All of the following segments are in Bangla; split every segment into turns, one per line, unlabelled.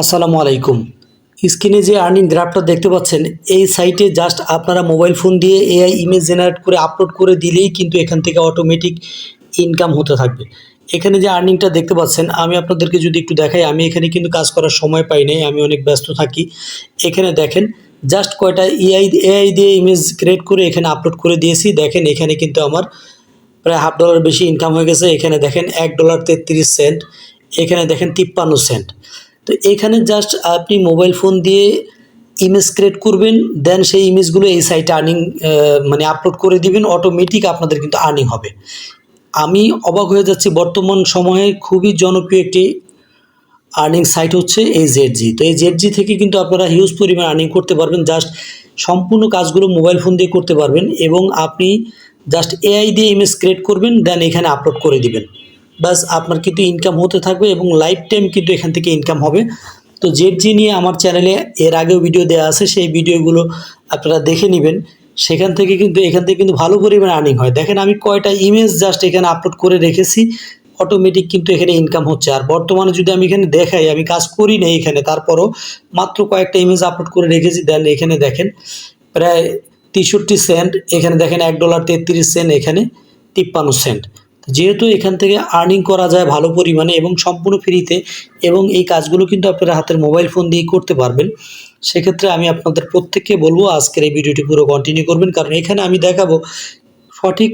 আসসালামু আলাইকুম। স্ক্রিনে যে আর্নিং গ্রাফটা দেখতে পাচ্ছেন, এই সাইটে জাস্ট আপনারা মোবাইল ফোন দিয়ে এআই ইমেজ জেনারেট করে আপলোড করে দিলেই কিন্তু এখান থেকে অটোমেটিক ইনকাম হতে থাকবে। এখানে যে আর্নিংটা দেখতে পাচ্ছেন, আমি আপনাদেরকে যদি একটু দেখাই, আমি এখানে কিন্তু কাজ করার সময় পাই নাই, আমি অনেক ব্যস্ত থাকি। এখানে দেখেন জাস্ট কয়টা এআই এআই দিয়ে ইমেজ ক্রিয়েট করে এখানে আপলোড করে দিয়েছি। দেখেন, এখানে কিন্তু আমার প্রায় হাফ ডলার বেশি ইনকাম হয়ে গেছে। এখানে দেখেন, এক ডলার তেত্রিশ সেন্ট এখানে দেখেন, তিপ্পান্ন সেন্ট তো এখানে জাস্ট আপনি মোবাইল ফোন দিয়ে ইমেজ ক্রিয়েট করবেন দেন সেই ইমেজগুলো এই সাইটে আর্নিং মানে আপলোড করে দিবেন অটোমেটিক আপনাদের কিন্তু আর্নিং হবে। আমি অবাক হয়ে যাচ্ছি, বর্তমান সময়ে খুবই জনপ্রিয় একটি আর্নিং সাইট হচ্ছে এই জেডজি তো এই জেডজি থেকে কিন্তু আপনারা হিউজ পরিমাণ আর্নিং করতে পারবেন জাস্ট সম্পূর্ণ কাজগুলো মোবাইল ফোন দিয়ে করতে পারবেন এবং আপনি জাস্ট এআই দিয়ে ইমেজ ক্রিয়েট করবেন দেন এখানে আপলোড করে দিবেন। বাস আপনার কিন্তু ইনকাম হতে থাকবে এবং লাইফ টাইম কিন্তু এখান থেকে ইনকাম হবে। তো জেডজি নিয়ে আমার চ্যানেলে এর আগেও ভিডিও দেওয়া আছে, সেই ভিডিওগুলো আপনারা দেখে নেবেন। সেখান থেকে কিন্তু, এখান থেকে কিন্তু ভালো পরিমাণে আর্নিং হয়। দেখেন আমি কয়টা ইমেজ জাস্ট এখানে আপলোড করে রেখেছি অটোমেটিক কিন্তু এখানে ইনকাম হচ্ছে। আর বর্তমানে যদি আমি এখানে দেখাই, আমি কাজ করি না এখানে, তারপরও মাত্র কয়েকটা ইমেজ আপলোড করে রেখেছি। দেন এখানে দেখেন, প্রায় তেষট্টি সেন্ট এখানে দেখেন এক ডলার তেত্রিশ সেন্ট এখানে তিপ্পান্ন সেন্ট যেহেতু এখান থেকে আর্নিং করা যায় ভালো পরিমাণে এবং সম্পূর্ণ ফ্রিতে এবং এই কাজগুলো কিন্তু আপনারা হাতের মোবাইল ফোন দিয়ে করতে পারবেন, সেক্ষেত্রে আমি আপনাদের প্রত্যেককে বলব আজকের এই ভিডিওটি পুরো কন্টিনিউ করবেন। কারণ এখানে আমি দেখাবো সঠিক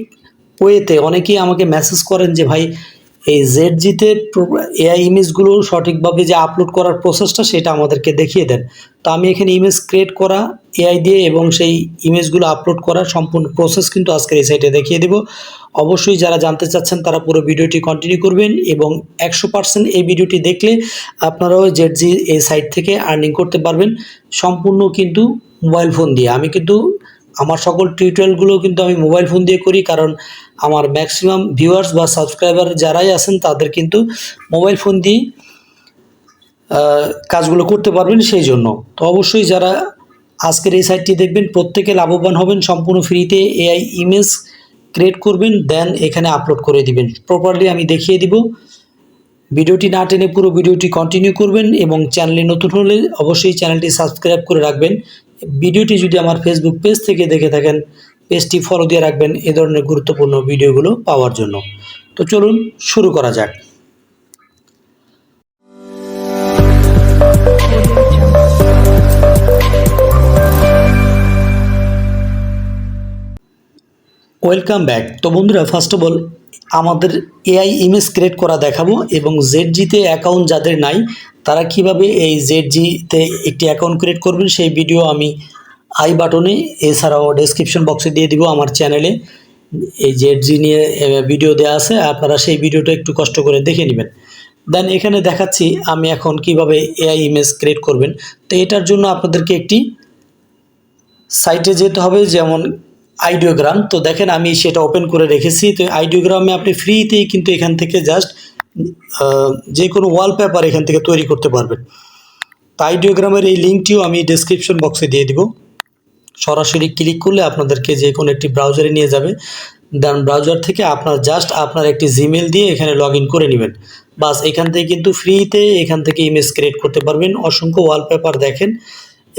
ওয়েতে অনেকেই আমাকে মেসেজ করেন যে, ভাই এই জেড জিতে এআই ইমেজগুলো সঠিকভাবে যে আপলোড করার প্রসেসটা সেটা আমাদেরকে দেখিয়ে দেন। তো আমি এখানে ইমেজ ক্রিয়েট করা এআই দিয়ে এবং সেই ইমেজগুলো আপলোড করার সম্পূর্ণ প্রসেস কিন্তু আজকের এই সাইটে দেখিয়ে দেব। অবশ্যই যারা জানতে চাচ্ছেন, তারা পুরো ভিডিওটি কন্টিনিউ করবেন এবং একশো পার্সেন্ট এই ভিডিওটি দেখলে আপনারাও জেড জি এই সাইট থেকে আর্নিং করতে পারবেন। সম্পূর্ণ কিন্তু মোবাইল ফোন দিয়ে। আমি কিন্তু আমার সকল টিউটোরিয়ালগুলো কিন্তু আমি মোবাইল ফোন দিয়ে করি, কারণ আমার ম্যাক্সিমাম ভিউয়ার্স বা সাবস্ক্রাইবার যারাই আছেন, তাদের কিন্তু মোবাইল ফোন দিয়ে কাজগুলো করতে পারবেন সেই জন্য। তো অবশ্যই যারা আজকের এই সাইটটি দেখবেন, প্রত্যেকে লাভবান হবেন, সম্পূর্ণ ফ্রিতে এআই ইমেজ ক্রিয়েট করবেন দেন এখানে আপলোড করে দিবেন। প্রপারলি আমি দেখিয়ে দিব। ভিডিওটি না টেনে পুরো ভিডিওটি কন্টিনিউ করবেন এবং চ্যানেলে নতুন হলে অবশ্যই চ্যানেলটি সাবস্ক্রাইব করে রাখবেন। ভিডিওটি যদি আমার ফেসবুক পেজ থেকে দেখে থাকেন পেজটি ফলো দিয়ে রাখবেন এ ধরনের গুরুত্বপূর্ণ ভিডিওগুলো পাওয়ার জন্য। তো চলুন শুরু করা যাক। ওয়েলকাম ব্যাক তো বন্ধুরা ফার্স্ট অফ অল আমাদের এআই ইমেজ ক্রিয়েট করা দেখাবো এবং জেড জিতে অ্যাকাউন্ট যাদের নাই তারা কীভাবে এই জেড জিতে একটি অ্যাকাউন্ট ক্রিয়েট করবেন সেই ভিডিও আমি আই বাটনে এছাড়াও ডেসক্রিপশন বক্সে দিয়ে দিব আমার চ্যানেলে এই জেড জি নিয়ে ভিডিও দেওয়া আছে, আপনারা সেই ভিডিওটা একটু কষ্ট করে দেখে নেবেন। দেন এখানে দেখাচ্ছি আমি এখন কীভাবে এআই ইমেজ ক্রিয়েট করবেন। তো এটার জন্য আপনাদেরকে একটি সাইটে যেতে হবে, যেমন আইডিওগ্রাম তো দেখেন আমি সেটা ওপেন করে রেখেছি। তো আইডিওগ্রামে আপনি ফ্রিতেই কিন্তু এখান থেকে জাস্ট যে কোনো ওয়ালপেপার এখান থেকে তৈরি করতে পারবেন। আইডিওগ্রামের এই লিঙ্কটিও আমি ডেসক্রিপশন বক্সে দিয়ে দিব। সরাসরি ক্লিক করলে আপনাদেরকে যে কোনো একটি ব্রাউজারে নিয়ে যাবে। দেন ব্রাউজার থেকে আপনার জাস্ট আপনার একটি জিমেল দিয়ে এখানে লগ করে নেবেন। বাস এখান থেকে কিন্তু ফ্রিতে এখান থেকে ইমেজ ক্রিয়েট করতে পারবেন। অসংখ্য ওয়ালপেপার দেখেন।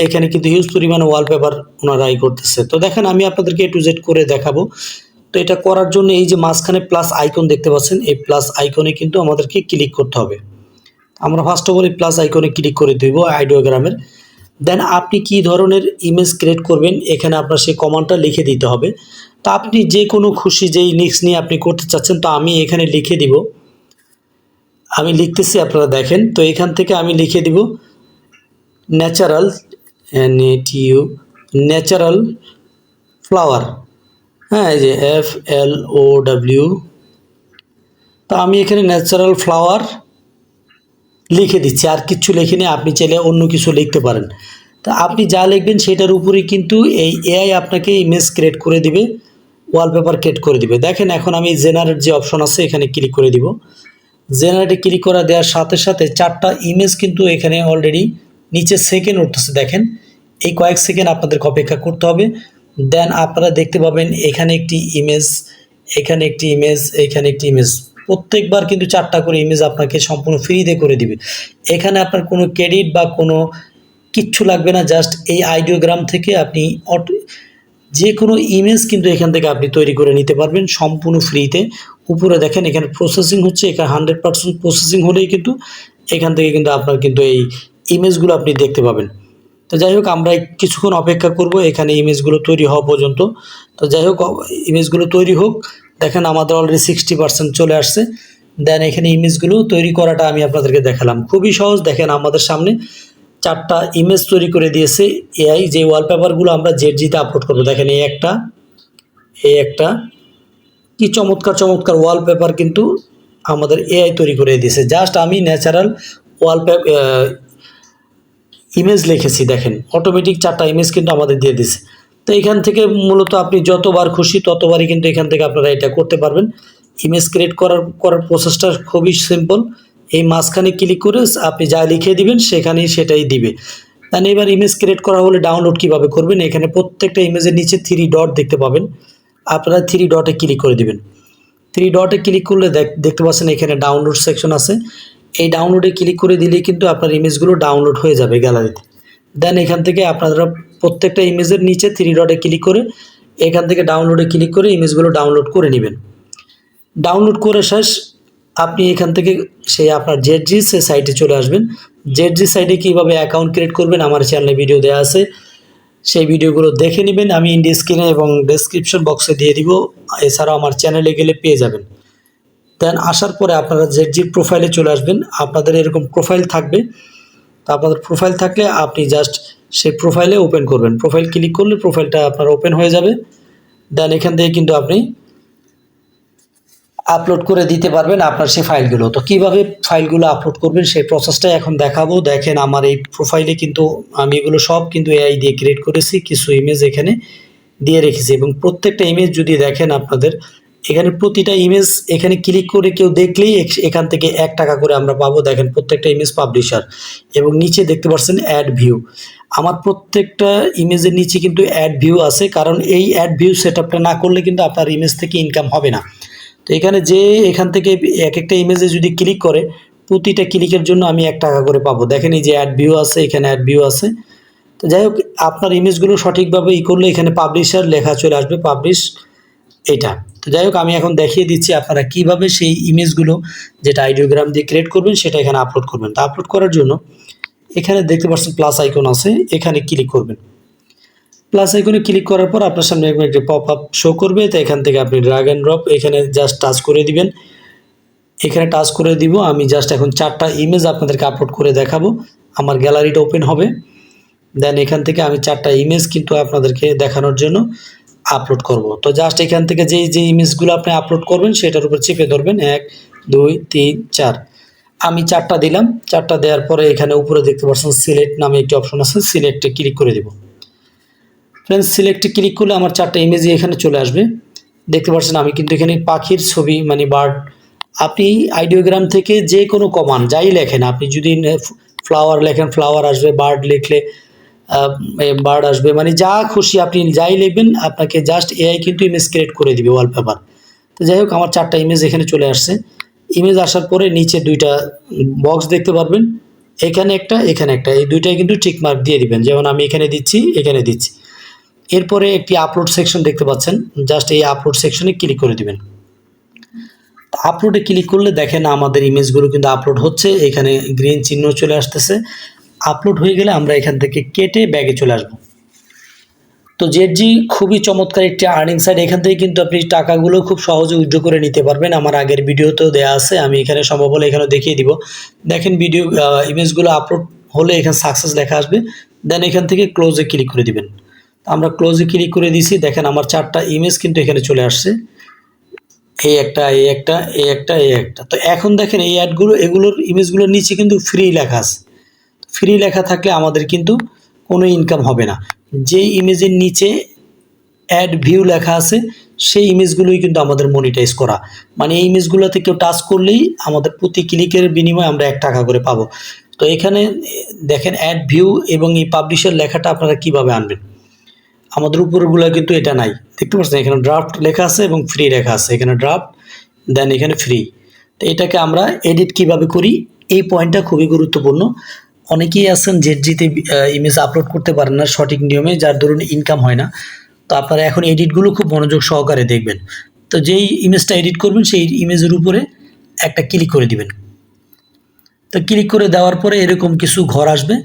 এখানে কিন্তু হিউজ পরিমাণে ওয়ালপেপার ওনারা ই করতেছে। তো দেখেন, আমি আপনাদেরকে এ টু জেড করে দেখাবো। তো এটা করার জন্য এই যে মাঝখানে প্লাস আইকন দেখতে পাচ্ছেন, এই প্লাস আইকনে কিন্তু আমাদেরকে ক্লিক করতে হবে। আমরা ফার্স্ট অফ অল এই প্লাস আইকনে ক্লিক করে দেবো আইডিওগ্রামের দেন আপনি কি ধরনের ইমেজ ক্রিয়েট করবেন, এখানে আপনার সেই কমান্ডটা লিখে দিতে হবে। তো আপনি যে কোনো খুশি যেই নিক্স নিয়ে আপনি করতে চাচ্ছেন, তো আমি এখানে লিখে দিব। আমি লিখতেছি, আপনারা দেখেন। তো এখান থেকে আমি লিখে দিব natural N A natural flower হ্যাঁ এই যে এফ এল ও ডাব্লিউ তা আমি এখানে ন্যাচারাল ফ্লাওয়ার লিখে দিচ্ছি, আর কিচ্ছু লিখিনি, আপনি চাইলে অন্য কিছু লিখতে পারেন। তা আপনি যা লিখবেন সেটার উপরে কিন্তু এই এআই আপনাকে ইমেজ ক্রিয়েট করে দিবে ওয়ালপেপার ক্রিয়েট করে দিবে। দেখেন, এখন আমি জেনারেট যে অপশন আছে, এখানে ক্লিক করে দিব। জেনারেটে ক্লিক করা দেওয়ার সাথে সাথে চারটা ইমেজ কিন্তু এখানে অলরেডি নিচে সেকেন্ড উঠতেছে। দেখেন, এই কয়েক সেকেন্ড আপনাদেরকে অপেক্ষা করতে হবে। দেন আপনারা দেখতে পাবেন এখানে একটি ইমেজ এখানে একটি ইমেজ এখানে একটি ইমেজ প্রত্যেকবার কিন্তু চারটা করে ইমেজ আপনাকে সম্পূর্ণ ফ্রিতে করে দিবে। এখানে আপনার কোনো ক্রেডিট বা কোনো কিচ্ছু লাগবে না জাস্ট এই আইডিওগ্রাম থেকে আপনি যে কোনো ইমেজ কিন্তু এখান থেকে আপনি তৈরি করে নিতে পারবেন সম্পূর্ণ ফ্রিতে উপরে দেখেন এখানে প্রসেসিং হচ্ছে, এখানে হান্ড্রেড পার্সেন্ট প্রসেসিং হলেই কিন্তু এখান থেকে কিন্তু আপনার কিন্তু এই ইমেজগুলো আপনি দেখতে পাবেন। তো যাই হোক, আমরা কিছুক্ষণ অপেক্ষা করব, এখানে ইমেজগুলো তৈরি হওয়া পর্যন্ত। তো যাই হোক, ইমেজগুলো তৈরি হোক, দেখেন আমাদের অলরেডি সিক্সটি পার্সেন্ট চলে আসছে। দেন এখানে ইমেজগুলো তৈরি করাটা আমি আপনাদেরকে দেখালাম। খুবই সহজ, দেখেন আমাদের সামনে চারটা ইমেজ তৈরি করে দিয়েছে এআই যে ওয়ালপেপারগুলো আমরা জেড জিতে আপলোড করব। দেখেন এই একটা এই একটা, কি চমৎকার চমৎকার ওয়ালপেপার কিন্তু আমাদের এআই তৈরি করে দিয়েছে। জাস্ট আমি ন্যাচারাল ওয়ালপেপার ইমেজ লিখেছি, দেখেন। অটোমেটিক চারটা ইমেজ কিন্তু আমাদের দিয়ে দিছে। তো এখান থেকে মূলত আপনি যতবার খুশি ততবারই কিন্তু এখান থেকে আপনারা এটা করতে পারবেন। ইমেজ ক্রিয়েট করার করার প্রসেসটা খুবই সিম্পল এই মাঝখানে ক্লিক করে আপনি যা লিখে দিবেন, সেখানেই সেটাই দিবে। দেন এবার ইমেজ ক্রিয়েট করা হলে ডাউনলোড কীভাবে করবেন? এখানে প্রত্যেকটা ইমেজের নিচে থ্রি ডট দেখতে পাবেন। আপনারা থ্রি ডটে ক্লিক করে দিবেন। থ্রি ডটে ক্লিক করলে দেখ- দেখতে পাচ্ছেন এখানে ডাউনলোড সেকশন আছে। এই ডাউনলোডে ক্লিক করে দিলেই কিন্তু আপনার ইমেজগুলো ডাউনলোড হয়ে যাবে গ্যালারিতে দেন এখান থেকে আপনারা প্রত্যেকটা ইমেজের নিচে থ্রি ডটে ক্লিক করে এখান থেকে ডাউনলোডে ক্লিক করে ইমেজগুলো ডাউনলোড করে নেবেন। ডাউনলোড করে শেষ, আপনি এখান থেকে সেই আপনার জেডজি সে সাইটে চলে আসবেন। জেড জেডজি সাইটে কীভাবে অ্যাকাউন্ট ক্রিয়েট করবেন আমার চ্যানেলে ভিডিও দেওয়া আছে। সেই ভিডিওগুলো দেখে নেবেন, আমি ইন্ডি স্ক্রিনে এবং ডেসক্রিপশন বক্সে দিয়ে দিব। এছাড়াও আমার চ্যানেলে গেলে পেয়ে যাবেন। দেন আসার পরে আপনারা জেডজির প্রোফাইলে চলে আসবেন, আপনাদের এরকম প্রোফাইল থাকবে। তো আপনাদের প্রোফাইল থাকলে আপনি জাস্ট সেই প্রোফাইলে ওপেন করবেন। প্রোফাইল ক্লিক করলে প্রোফাইলটা আপনার ওপেন হয়ে যাবে। দেন এখান থেকে কিন্তু আপনি আপলোড করে দিতে পারবেন আপনার সেই ফাইলগুলো তো কীভাবে ফাইলগুলো আপলোড করবেন সেই প্রসেসটাই এখন দেখাবো। দেখেন আমার এই প্রোফাইলে কিন্তু আমি এগুলো সব কিন্তু এআই দিয়ে ক্রিয়েট করেছি, কিছু ইমেজ এখানে দিয়ে রেখেছি এবং প্রত্যেকটা ইমেজ যদি দেখেন আপনাদের এখানে প্রতিটা ইমেজ এখানে ক্লিক করে কেউ দেখলেই এখান থেকে এক টাকা করে আমরা পাবো। দেখেন প্রত্যেকটা ইমেজ পাবলিশার এবং নিচে দেখতে পাচ্ছেন অ্যাড ভিউ আমার প্রত্যেকটা ইমেজের নিচে কিন্তু অ্যাড ভিউ আছে, কারণ এই অ্যাড ভিউ সেট না করলে কিন্তু আপনার ইমেজ থেকে ইনকাম হবে না। তো এখানে যে এখান থেকে এক একটা ইমেজে যদি ক্লিক করে, প্রতিটা ক্লিকের জন্য আমি এক টাকা করে পাবো। দেখেন এই যে অ্যাড ভিউ আছে, এখানে অ্যাড ভিউ আছে। তো যাই হোক, আপনার ইমেজগুলো সঠিকভাবে ই করলে এখানে পাবলিশার লেখা চলে আসবে পাবলিশ এটা। তো যাই হোক, আমি এখন দেখিয়ে দিচ্ছি আপনারা কীভাবে সেই ইমেজগুলো যেটা আইডিওগ্রাম দিয়ে ক্রিয়েট করবেন, সেটা এখানে আপলোড করবেন। তো আপলোড করার জন্য এখানে দেখতে পাচ্ছেন প্লাস আইকন আছে, এখানে ক্লিক করবেন। প্লাস আইকনে ক্লিক করার পর আপনার সামনে এরকম একটি পপ আপ শো করবে, তো এখান থেকে আপনি ড্রাগ অ্যান্ড ড্রপ এখানে জাস্ট টাচ করে দিবেন। এখানে টাচ করে দিব, আমি জাস্ট এখন চারটা ইমেজ আপনাদেরকে আপলোড করে দেখাবো। আমার গ্যালারিটা ওপেন হবে। দেন এখান থেকে আমি চারটা ইমেজ কিন্তু আপনাদেরকে দেখানোর জন্য আপলোড করব। তো জাস্ট এখান থেকে যেই যে ইমেজগুলো আপনি আপলোড করবেন, সেটার উপর চেপে ধরবেন। এক, দুই, তিন, চার। আমি চারটা দিলাম। চারটা দেওয়ার পরে এখানে উপরে দেখতে পাচ্ছেন সিলেক্ট নামে একটি অপশন আছে। সিলেক্টে ক্লিক করে দেবো। ফ্রেন্ডস সিলেক্টে ক্লিক করলে আমার চারটা ইমেজই এখানে চলে আসবে। দেখতে পাচ্ছেন আমি কিন্তু এখানে পাখির ছবি মানে বার্ড আপনি আইডিওগ্রাম থেকে যে কোনো কমান যাই লেখেন, আপনি যদি ফ্লাওয়ার লেখেন ফ্লাওয়ার আসবে বার্ড লিখলে বার্ড আসবে। মানে যা খুশি আপনি যাই লিখবেন আপনাকে জাস্ট এআই কিন্তু ইমেজ ক্রিয়েট করে দিবে ওয়ালপেপার তো যাই হোক, আমার চারটা ইমেজ এখানে চলে আসছে। ইমেজ আসার পরে নিচে দুইটা বক্স দেখতে পারবেন। এখানে একটা এখানে একটা। এই দুইটাই কিন্তু টিক মার্ক দিয়ে দিবেন। যেমন আমি এখানে দিচ্ছি এখানে দিচ্ছি। এরপরে একটি আপলোড সেকশন দেখতে পাচ্ছেন। জাস্ট এই আপলোড সেকশনে ক্লিক করে দিবেন। আপলোডে ক্লিক করলে দেখেন আমাদের ইমেজগুলো কিন্তু আপলোড হচ্ছে। এখানে গ্রিন চিহ্ন চলে আসতেছে। আপলোড হয়ে গেলে আমরা এখান থেকে কেটে ব্যাগে চলে আসব। তো জেডজি খুবই চমৎকার একটি আর্নিং সাইট এখান থেকে কিন্তু আপনি টাকাগুলো খুব সহজে উইথড্র করে নিতে পারবেন। আমার আগের ভিডিওতেও দেওয়া আছে, আমি এখানে সম্ভব হলে এখানে দেখিয়ে দিব। দেখেন ভিডিও ইমেজগুলো আপলোড হলে এখানে সাকসেস লেখা আসবে। দেন এখান থেকে ক্লোজে ক্লিক করে দিবেন। আমরা ক্লোজে ক্লিক করে দিছি দেখেন আমার চারটা ইমেজ কিন্তু এখানে চলে আসছে। এই একটা এই একটা এই একটা এই একটা। তো এখন দেখেন এই অ্যাডগুলো এগুলোর ইমেজগুলোর নিচে কিন্তু ফ্রি লেখা আছে। ফ্রি লেখা থাকলে আমাদের কিন্তু কোনো ইনকাম হবে না। যেই ইমেজের নিচে অ্যাড ভিউ লেখা আছে, সেই ইমেজগুলোই কিন্তু আমাদের মনিটাইজ করা। মানে এই ইমেজগুলোতে কেউ টাচ করলেই আমাদের প্রতি ক্লিকের বিনিময়ে আমরা এক টাকা করে পাবো। তো এখানে দেখেন অ্যাড ভিউ এবং এই পাবলিশের লেখাটা আপনারা কীভাবে আনবেন? আমাদের উপরগুলো কিন্তু এটা নাই। দেখতে পাচ্ছেন এখানে ড্রাফট লেখা আছে এবং ফ্রি লেখা আছে। এখানে ড্রাফট দেন এখানে ফ্রি তো এটাকে আমরা এডিট কীভাবে করি? এই পয়েন্টটা খুবই গুরুত্বপূর্ণ। অনেকেই আছেন জেডজিতে ইমেজ আপলোড করতে পারেন না সঠিক নিয়মে, যার দরুন ইনকাম হয় না। তো আপনারা এখন এডিটগুলো খুব মনোযোগ সহকারে দেখবেন। তো যেই ইমেজটা এডিট করবেন, সেই ইমেজের উপরে একটা ক্লিক করে দিবেন। তো ক্লিক করে দেওয়ার পরে এরকম কিছু ঘর আসবে।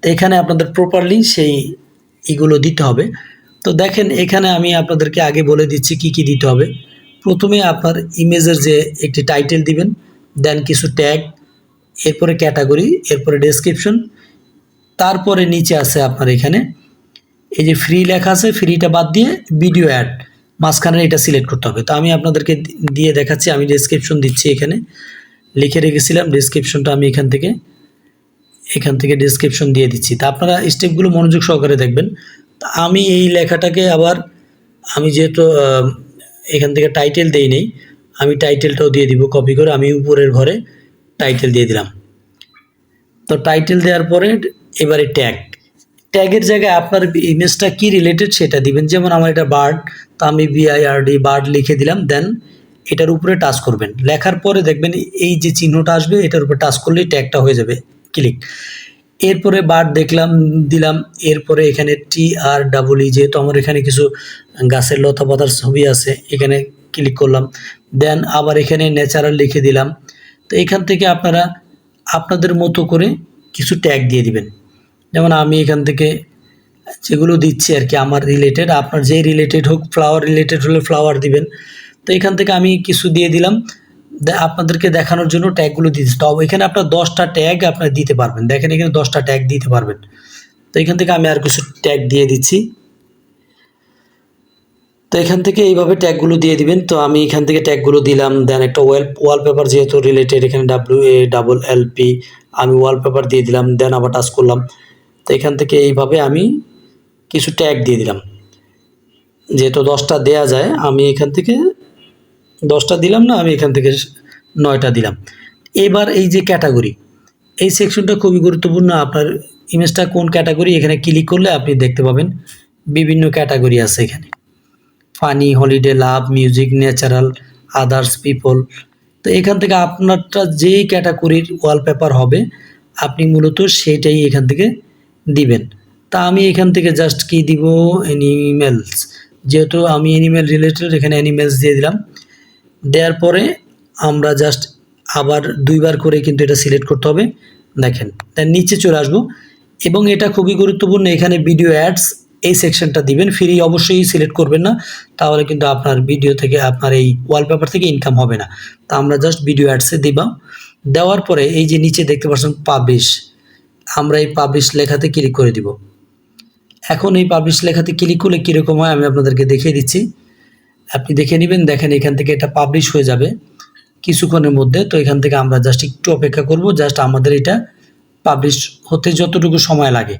তো এখানে আপনাদের প্রপারলি সেই এগুলো দিতে হবে। তো দেখেন, এখানে আমি আপনাদেরকে আগে বলে দিচ্ছি কি কি দিতে হবে। প্রথমে আপনার ইমেজের যে একটি টাইটেল দিবেন দেন কিছু ট্যাগ এরপরে ক্যাটাগরি, এরপরে ডেসক্রিপশন তারপরে নিচে আছে আপনার এখানে। এই যে ফ্রি লেখা আছে ফ্রিটা বাদ দিয়ে ভিডিও অ্যাড মাঝখানে এটা সিলেক্ট করতে হবে। তো আমি আপনাদেরকে দিয়ে দেখাচ্ছি, আমি ডেসক্রিপশন দিচ্ছি এখানে। লিখে রেখেছিলাম ডেসক্রিপশনটা আমি এখান থেকে এখান থেকে ডেসক্রিপশন দিয়ে দিচ্ছি। তা আপনারা স্টেপগুলো মনোযোগ সহকারে দেখবেন। তা আমি এই লেখাটাকে আবার, আমি যেহেতু এখান থেকে টাইটেল দেই নেই, আমি টাইটেলটাও দিয়ে দিব কপি করে, আমি উপরের ঘরে টাইটেল দিয়ে দিলাম। তো টাইটেল দেওয়ার পরে এবারে ট্যাগ ট্যাগের জায়গায় আপনার ইমেজটা কি রিলেটেড সেটা দিবেন। যেমন আমার এটা বার্ড তো আমি বিআইআরডি বার্ড লিখে দিলাম। দেন এটার উপরে টাচ করবেন। লেখার পরে দেখবেন এই যে চিহ্নটা আসবে, এটার উপরে টাচ করলেই ট্যাগটা হয়ে যাবে। ক্লিক এরপরে বার্ড দেখলাম, দিলাম। এরপরে এখানে টি আর ডাবল ই যেহেতু আমার এখানে কিছু গাছের লতা পাতার ছবি আছে, এখানে ক্লিক করলাম। দেন আবার এখানে ন্যাচারাল লিখে দিলাম। তো এখান থেকে আপনারা আপনাদের মতো করে কিছু ট্যাগ দিয়ে দিবেন। যেমন আমি এখান থেকে যেগুলো দিচ্ছি আর কি, আমার রিলেটেড আপনার যে রিলেটেড হোক ফ্লাওয়ার রিলেটেড হলে ফ্লাওয়ার দিবেন। তো এখান থেকে আমি কিছু দিয়ে দিলাম। আপনাদেরকে দেখানোর জন্য ট্যাগগুলো দিচ্ছি। তো এখানে আপনার দশটা ট্যাগ আপনার দিতে পারবেন। দেখেন এখানে দশটা ট্যাগ দিতে পারবেন। তো এখান থেকে আমি আর কিছু ট্যাগ দিয়ে দিচ্ছি। এখান থেকে এইভাবে ট্যাগগুলো দিয়ে দিবেন। তো আমি এখান থেকে ট্যাগগুলো দিলাম। দেন একটা ওয়াল ওয়ালপেপার যেহেতু রিলেটেড এখানে W A double L P আমি ওয়ালপেপার দিয়ে দিলাম। দেন আবার টাচ করলাম। তো এখান থেকে এইভাবে আমি কিছু ট্যাগ দিয়ে দিলাম। যেহেতু দশটা দেয়া যায়, আমি এখান থেকে দশটা দিলাম না, আমি এখান থেকে নয়টা দিলাম। এবার এই যে ক্যাটাগরি এই সেকশনটা খুবই গুরুত্বপূর্ণ। আপনার ইমেজটা কোন ক্যাটাগরি এখানে ক্লিক করলে আপনি দেখতে পাবেন। বিভিন্ন ক্যাটাগরি আছে এখানে। Funny holiday love music natural others people তো এখান থেকে আপনারটা যেই ক্যাটাগরির ওয়ালপেপার হবে, আপনি মূলত সেটাই এখান থেকে দিবেন। তা আমি এখান থেকে জাস্ট কি দিব? অ্যানিমেলস যেহেতু আমি অ্যানিমেল রিলেটেড এখানে অ্যানিমেলস দিয়ে দিলাম। দেওয়ার পরে আমরা জাস্ট আবার দুইবার করে কিন্তু এটা সিলেক্ট করতে হবে। দেখেন তার নিচে চলে আসব। এবং এটা খুবই গুরুত্বপূর্ণ, এখানে ভিডিও অ্যাডস এই সেকশনটা দিবেন। ফ্রি অবশ্যই সিলেক্ট করবেন না, তাহলে কিন্তু আপনার ভিডিও থেকে আপনার এই ওয়ালপেপার থেকে ইনকাম হবে না। তা আমরা জাস্ট ভিডিও অ্যাডসে দিবা। দেওয়ার পরে এই যে নিচে দেখতে পাচ্ছেন পাবলিশ আমরা এই পাবলিশ লেখাতে ক্লিক করে দিব। এখন এই পাবলিশ লেখাতে ক্লিক করলে কীরকম হয় আমি আপনাদেরকে দেখিয়ে দিচ্ছি। আপনি দেখে নেবেন, দেখেন এখান থেকে এটা পাবলিশ হয়ে যাবে কিছুক্ষণের মধ্যে। তো এখান থেকে আমরা জাস্ট একটু অপেক্ষা করব জাস্ট আমাদের এটা পাবলিশ হতে যতটুকু সময় লাগে।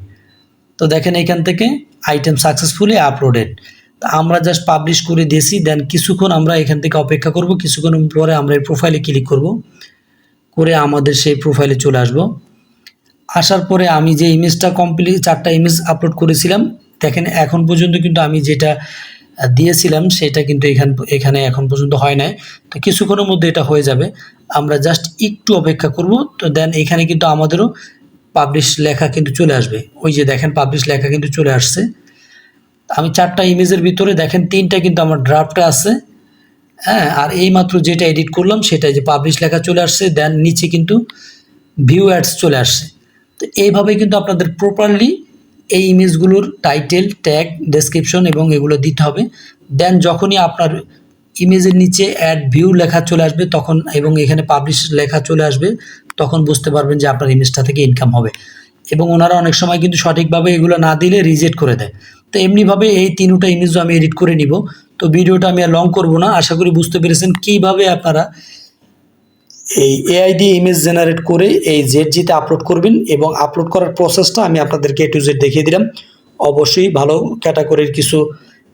তো দেখেন এখান থেকে আইটেম সাকসেসফুলি আপলোডেড আমরা জাস্ট পাবলিশ করে দিয়েছি দেন কিছুক্ষণ আমরা এখান থেকে অপেক্ষা করব, কিছুক্ষণ পরে আমরা এই প্রোফাইলে ক্লিক করব, করে আমাদের সেই প্রোফাইলে চলে আসব। আসার পরে আমি যে ইমেজটা কমপ্লিট চারটা ইমেজ আপলোড করেছিলাম, দেখেন এখন পর্যন্ত কিন্তু আমি যেটা দিয়েছিলাম, সেটা কিন্তু এখান, এখানে এখন পর্যন্ত হয় নাই। তো কিছুক্ষণের মধ্যে এটা হয়ে যাবে। আমরা জাস্ট একটু অপেক্ষা করব, তো দেন এখানে কিন্তু আমাদেরও পাবলিশ লেখা কিন্তু চলে আসবে। ওই যে দেখেন পাবলিশ লেখা কিন্তু চলে আসছে। আমি চারটা ইমেজের ভিতরে দেখেন তিনটা কিন্তু আমার ড্রাফটে আছে। হ্যাঁ আর এই মাত্র যেটা এডিট করলাম সেটাই যে পাবলিশ লেখা চলে আসছে দেন নিচে কিন্তু ভিউ অ্যাডস চলে আসছে। তো এইভাবে কিন্তু আপনাদের প্রপারলি এই ইমেজগুলোর টাইটেল ট্যাগ ডেসক্রিপশন এবং এগুলো দিতে হবে। দেন যখনই আপনার ইমেজের নিচে অ্যাড ভিউ লেখা চলে আসবে, তখন এবং এখানে পাবলিশ লেখা চলে আসবে তখন বুঝতে পারবেন যে আপনার ইমেজটা থেকে ইনকাম হবে। এবং ওনারা অনেক সময় কিন্তু সঠিকভাবে এগুলো না দিলে রিজেক্ট করে দেয়। তো এমনিভাবে এই তিনটা ইমেজও আমি এডিট করে নিব। তো ভিডিওটা আমি আর লং করব না। আশা করি বুঝতে পেরেছেন কীভাবে আপনারা এই এআই দিয়ে ইমেজ জেনারেট করে এই জেড জিতে আপলোড করবেন এবং আপলোড করার প্রসেসটা আমি আপনাদেরকে এ টু জেড দেখিয়ে দিলাম। অবশ্যই ভালো ক্যাটাগরির কিছু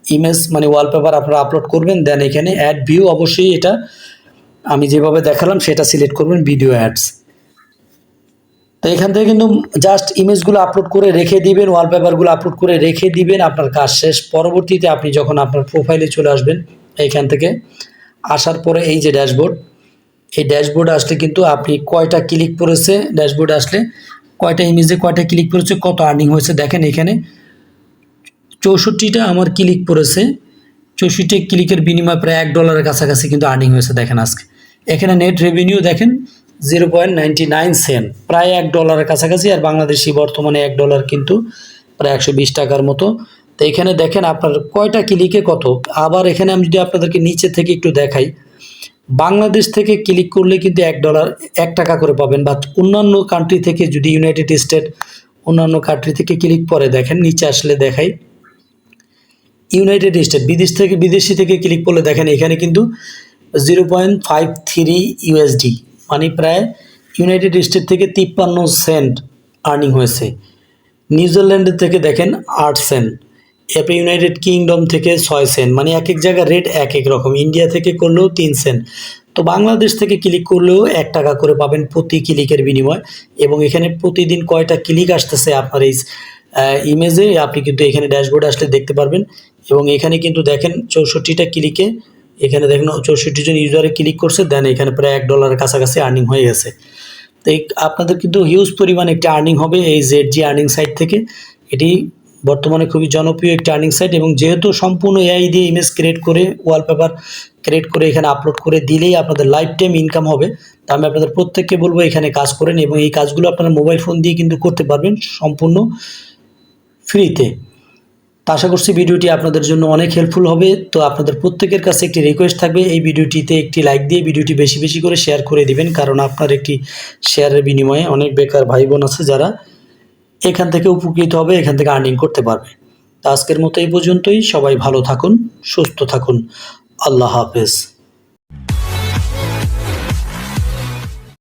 ইমেজ মানে ওয়ালপেপার আপনারা আপলোড করবেন। দেন এখানে অ্যাড ভিউ অবশ্যই এটা আমি যেভাবে দেখালাম সেটা সিলেক্ট করবেন ভিডিও অ্যাডস তো এখান থেকে কিন্তু জাস্ট ইমেজগুলো আপলোড করে রেখে দিবেন ওয়ালপেপারগুলো আপলোড করে রেখে দিবেন, আপনার কাজ শেষ। পরবর্তীতে আপনি যখন আপনার প্রোফাইলে চলে আসবেন এইখান থেকে, আসার পরে এই যে ড্যাশবোর্ড এই ড্যাশবোর্ড আসলে কিন্তু আপনি কয়টা ক্লিক করেছে ড্যাশবোর্ড আসলে কয়টা ইমেজে কয়টা ক্লিক করেছে, কত আর্নিং হয়েছে, দেখেন এখানে। চৌষট্টিটা আমার ক্লিক পড়েছে চৌষট্টি ক্লিকের বিনিময়ে প্রায় এক ডলারের কাছাকাছি কিন্তু আর্নিং হয়েছে, দেখেন আজকে। এখানে নেট রেভিনিউ দেখেন zero point ninety nine cent. প্রায় এক ডলারের কাছাকাছি আর বাংলাদেশি বর্তমানে এক ডলার কিন্তু প্রায় একশো বিশ টাকার মতো। তো এখানে দেখেন আপনার কয়টা ক্লিকে কত? আবার এখানে আমি যদি আপনাদেরকে নিচে থেকে একটু দেখাই, বাংলাদেশ থেকে ক্লিক করলে কিন্তু এক ডলার, এক টাকা করে পাবেন। বা অন্যান্য কান্ট্রি থেকে যদি ইউনাইটেড স্টেট অন্যান্য কান্ট্রি থেকে ক্লিক পরে দেখেন, নিচে আসলে দেখাই। ইউনাইটেড স্টেট বিদেশ থেকে, বিদেশি থেকে ক্লিক করলে দেখেন এখানে কিন্তু zero point five three USD মানে প্রায় ইউনাইটেড স্টেট থেকে তিপ্পান্ন সেন্ট আর্নিং হয়েছে। নিউজিল্যান্ডের থেকে দেখেন আট সেন্ট। এরপরে ইউনাইটেড কিংডম থেকে ছয় সেন্ট। মানে এক এক জায়গায় রেট এক এক রকম। ইন্ডিয়া থেকে করলেও তিন সেন্ট। তো বাংলাদেশ থেকে ক্লিক করলেও এক টাকা করে পাবেন প্রতি ক্লিকের বিনিময়। এবং এখানে প্রতিদিন কয়টা ক্লিক আসতেছে আপনার এই ইমেজে আপনি কিন্তু এখানে ড্যাশবোর্ডে আসলে দেখতে পারবেন। এবং এখানে কিন্তু দেখেন চৌষট্টিটা ক্লিকে এখানে দেখেন চৌষট্টি জন ইউজারে ক্লিক করছে দেন এখানে প্রায় এক ডলারের কাছাকাছি আর্নিং হয়ে গেছে। তো এই আপনাদের কিন্তু হিউজ পরিমাণ একটি আর্নিং হবে এই জেড জি আর্নিং সাইট থেকে। এটি বর্তমানে খুবই জনপ্রিয় একটি আর্নিং সাইট এবং যেহেতু সম্পূর্ণ এআই দিয়ে ইমেজ ক্রিয়েট করে ওয়ালপেপার ক্রিয়েট করে এখানে আপলোড করে দিলেই আপনাদের লাইফ টাইম ইনকাম হবে। তা আমি আপনাদের প্রত্যেককে বলব এখানে কাজ করেন এবং এই কাজগুলো আপনারা মোবাইল ফোন দিয়ে কিন্তু করতে পারবেন সম্পূর্ণ ফ্রিতে তো আশা করছি ভিডিওটি আপনাদের জন্য অনেক হেল্পফুল হবে। তো আপনাদের প্রত্যেকের কাছে একটি রিকোয়েস্ট থাকবে, এই ভিডিওটিতে একটি লাইক দিয়ে ভিডিওটি বেশি বেশি করে শেয়ার করে দিবেন, কারণ আপনার একটি শেয়ারের বিনিময়ে অনেক বেকার ভাই বোন আছে যারা এখান থেকে উপকৃত হবে, এখান থেকে আর্নিং করতে পারবে। তো আজকের মতো এই পর্যন্তই, সবাই ভালো থাকুন, সুস্থ থাকুন। আল্লাহ হাফেজ।